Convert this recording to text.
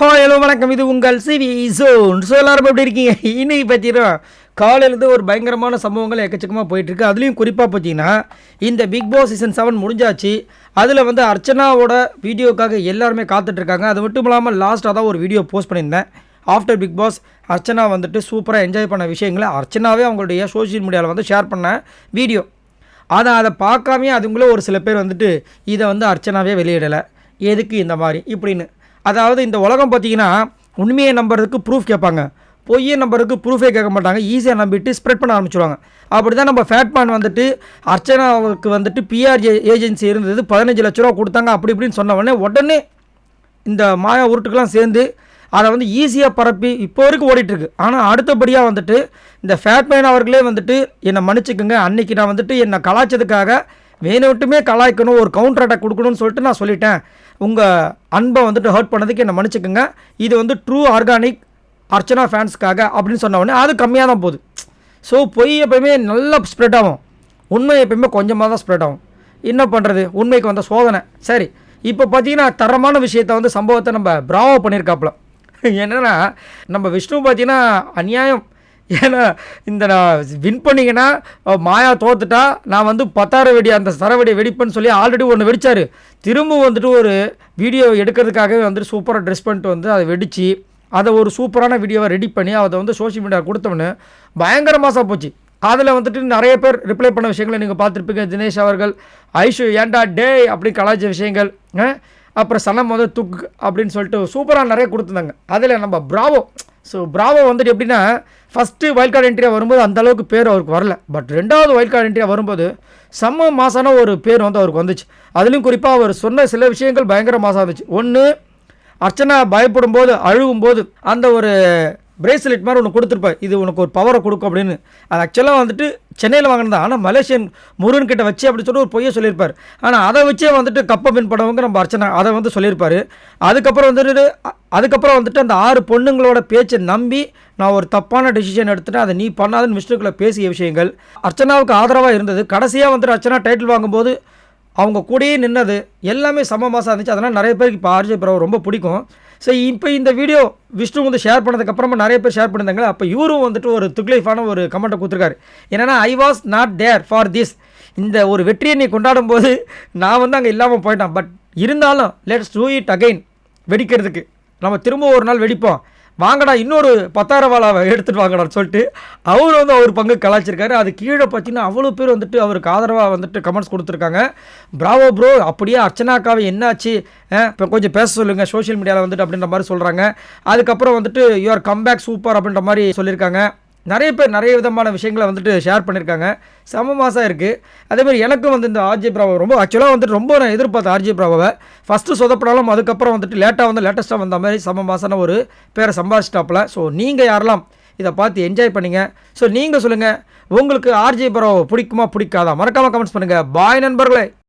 Hi hello வணக்கம். இது உங்கள் சிவி ஜோன் ஸோ எல்லாரும் எப்படி இருக்கீங்க? இன்னைக்கு பார்த்தீங்கன்னா காலையிலேருந்து ஒரு பயங்கரமான சம்பவங்கள் எக்கச்சக்கமாக போயிட்டுருக்கு. அதுலேயும் குறிப்பாக பார்த்தீங்கன்னா இந்த பிக் பாஸ் சீசன் செவன் முடிஞ்சாச்சு. அதில் வந்து அர்ச்சனாவோட வீடியோக்காக எல்லாருமே காத்துட்ருக்காங்க. அது மட்டும் இல்லாமல் லாஸ்ட்டாக தான் ஒரு வீடியோ போஸ்ட் பண்ணியிருந்தேன். ஆஃப்டர் பிக் பாஸ் அர்ச்சனா வந்துட்டு சூப்பராக என்ஜாய் பண்ண விஷயங்களை அர்ச்சனாவே அவங்களுடைய சோஷியல் மீடியாவில் வந்து ஷேர் பண்ண வீடியோ அதை அதை பார்க்காமே அதுங்களே ஒரு சில பேர் வந்துட்டு இதை வந்து அர்ச்சனாவே வெளியிடலை. எதுக்கு இந்த மாதிரி? இப்படின்னு. அதாவது இந்த உலகம் பார்த்தீங்கன்னா உண்மையை நம்புறதுக்கு ப்ரூஃப் கேட்பாங்க. பொய்ய நம்பருக்கு ப்ரூஃபே கேட்க மாட்டாங்க. ஈஸியாக நம்பிட்டு ஸ்ப்ரெட் பண்ண ஆரம்பிச்சிடுவாங்க அப்படி தான் நம்ம ஃபேட்மேன் வந்துட்டு அர்ச்சனாவுக்கு வந்துட்டு பிஆர் ஏஜென்சி இருந்தது. பதினஞ்சு லட்ச ரூபா கொடுத்தாங்க. அப்படி இப்படின்னு சொன்ன உடனே உடனே இந்த மாயா உருட்டுக்கெல்லாம் சேர்ந்து அதை வந்து ஈஸியாக பரப்பி இப்போ வரைக்கும் ஓடிட்டுருக்கு. ஆனால் அடுத்தபடியாக வந்துட்டு இந்த ஃபேட்மேன் அவர்களே வந்துட்டு என்னை மன்னிச்சுக்கோங்க. அன்னைக்கு நான் வந்துட்டு என்னை கலாய்ச்சதுக்காக வேணுட்டுமே கலாய்க்கணும் ஒரு கவுண்டர் அட்டாக் கொடுக்கணும்னு சொல்லிட்டு நான் சொல்லிட்டேன். உங்கள் அன்பை வந்துட்டு ஹர்ட் பண்ணதுக்கு என்னை மன்னிச்சுக்கோங்க. இது வந்து ட்ரூ ஆர்கானிக் அர்ச்சனா ஃபேன்ஸ்க்காக அப்படின்னு சொன்ன உடனே அது கம்மியாக தான் போகுது. ஸோ பொய் எப்பயுமே நல்லா ஸ்ப்ரெட் ஆகும். உண்மை எப்பயுமே கொஞ்சமாக தான் ஸ்ப்ரெட் ஆகும். என்ன பண்ணுறது உண்மைக்கு வந்த சோதனை. சரி இப்போ பார்த்தீங்கன்னா தரமான விஷயத்த வந்து சம்பவத்தை நம்ம பிராவோ பண்ணியிருக்காப்புல. என்னென்னா நம்ம விஷ்ணு பார்த்தீங்கன்னா அநியாயம். ஏன்னா இந்த நான் வின் பண்ணிங்கன்னா மாயா தோத்துட்டா நான் வந்து பத்தாயிரம் வெடி அந்த சரவெடி வெடிப்பேன்னு சொல்லி ஆல்ரெடி ஒன்று வெடித்தார் திரும்ப வந்துட்டு ஒரு வீடியோ எடுக்கிறதுக்காகவே வந்துட்டு சூப்பராக ட்ரெஸ் பண்ணிட்டு வந்து அதை வெடித்து அதை ஒரு சூப்பரான வீடியோவை ரெடி பண்ணி அதை வந்து சோஷியல் மீடியா கொடுத்தவொன்னு பயங்கர மாதம் போச்சு. அதில் வந்துட்டு நிறைய பேர் ரிப்ளை பண்ண விஷயங்களை நீங்கள் பார்த்துருப்பீங்க தினேஷ் அவர்கள் ஐஷு ஏன்டா டே அப்படி கலாய்ச்ச விஷயங்கள் அப்புறம் சனம் வந்து துக் அப்படின்னு சொல்லிட்டு சூப்பராக நிறைய கொடுத்துருந்தாங்க. அதில் நம்ம பிராவோ ஸோ பிராவோ வந்துட்டு எப்படின்னா ஃபஸ்ட்டு வைல்ட் கார்டு என்ட்ரியாக வரும்போது அந்தளவுக்கு பேர் அவருக்கு வரல. பட் ரெண்டாவது வைல்ட் கார்டு என்ட்ரியாக வரும்போது செம்ம மாசான ஒரு பேர் வந்து அவருக்கு வந்துச்சு. அதுலேயும் குறிப்பாக அவர் சொன்ன சில விஷயங்கள் பயங்கர மாசாக இருந்துச்சு. ஒன்று அர்ச்சனா பயப்படும் போது அழுகும் போது அந்த ஒரு பிரேஸ்லெட் மாதிரி ஒன்று கொடுத்துருப்பேன் இது உனக்கு ஒரு பவரை கொடுக்கும் அப்படின்னு. அது ஆக்சுவலாக வந்துட்டு சென்னையில் வாங்கினது ஆனால் மலேசியன் முருகன் கிட்ட வச்சு அப்படி சொல்லிட்டு ஒரு பொய்யை சொல்லியிருப்பார். ஆனால் அதை வச்சே வந்துட்டு கப்பை வின் படவங்க நம்ம அர்ச்சனா அதை வந்து சொல்லியிருப்பார். அதுக்கப்புறம் வந்துட்டு அதுக்கப்புறம் வந்துட்டு அந்த ஆறு பொண்ணுங்களோட பேச்சை நம்பி நான் ஒரு தப்பான டெசிஷன் எடுத்துட்டு அதை நீ பண்ணாதுன்னு விஷ்ணுக்குள்ளே பேசிய விஷயங்கள். அர்ச்சனாவுக்கு ஆதரவாக இருந்தது. கடைசியாக வந்துட்டு அர்ச்சனா டைட்டில் வாங்கும்போது அவங்க கூடயே நின்னது எல்லாமே சம மாதம் இருந்துச்சு. அதனால் நிறைய பேருக்கு இப்போ ஆர்ஜே பிரபு ரொம்ப பிடிக்கும். ஸோ இப்போ இந்த வீடியோ விஷ்ணு வந்து ஷேர் பண்ணதுக்கப்புறமா நிறைய பேர் ஷேர் பண்ணியிருந்தாங்க. அப்போ இவரும் வந்துட்டு ஒரு துக்லைஃபான ஒரு கமெண்ட்டை கொடுத்துருக்காரு. என்னென்னா I was not there for this இந்த ஒரு வெற்றியை நீ கொண்டாடும் போது நான் வந்து அங்கே இல்லாமல் போயிட்டேன். பட் இருந்தாலும் லெட்ஸ் டூ இட் அகைன் வெடிக்கிறதுக்கு. நம்ம திரும்ப ஒரு நாள் வெடிப்போம். வாங்கடா இன்னொரு பத்தாயிரம் வாழாவை எடுத்துகிட்டு வாங்கடான்னு சொல்லிட்டு அவர் வந்து அவர் பங்கு கலாச்சிருக்காரு அது கீழே பார்த்தீங்கன்னா அவ்வளோ பேர் வந்துட்டு அவருக்கு ஆதரவாக வந்துட்டு கமெண்ட்ஸ் கொடுத்துருக்காங்க. ப்ராவோ ப்ரோ அப்படியே அர்ச்சனாக்காவை என்னாச்சு? இப்போ கொஞ்சம் பேச சொல்லுங்கள் சோஷியல் மீடியாவில் வந்துட்டு அப்படின்ற மாதிரி சொல்கிறாங்க அதுக்கப்புறம் வந்துட்டு யுவர் கம்பேக் சூப்பர் அப்படின்ற மாதிரி சொல்லியிருக்காங்க. நிறைய பேர் நிறைய விதமான விஷயங்களை வந்துட்டு ஷேர் பண்ணியிருக்காங்க செம மாதம் இருக்குது அதேமாதிரி எனக்கும் வந்து இந்த ஆர்ஜே பிராவோ ரொம்ப ஆக்சுவலாக வந்துட்டு ரொம்ப நான் எதிர்பார்த்தேன் ஆர்ஜே பிராவோவை ஃபஸ்ட்டு சொதப்படாலும் அதுக்கப்புறம் வந்துட்டு லேட்டாக வந்து லேட்டஸ்ட்டாக வந்த மாதிரி செம மாதம்னு ஒரு பேரை சம்பாதிச்சிட்டாப்பில். ஸோ நீங்கள் யாரெல்லாம் இதை பார்த்து என்ஜாய் பண்ணீங்க? ஸோ நீங்கள் சொல்லுங்கள் உங்களுக்கு ஆர்ஜே பிராவோ பிடிக்குமா பிடிக்காதா? மறக்காமல் கமெண்ட்ஸ் பண்ணுங்கள் பாய் நண்பர்களே!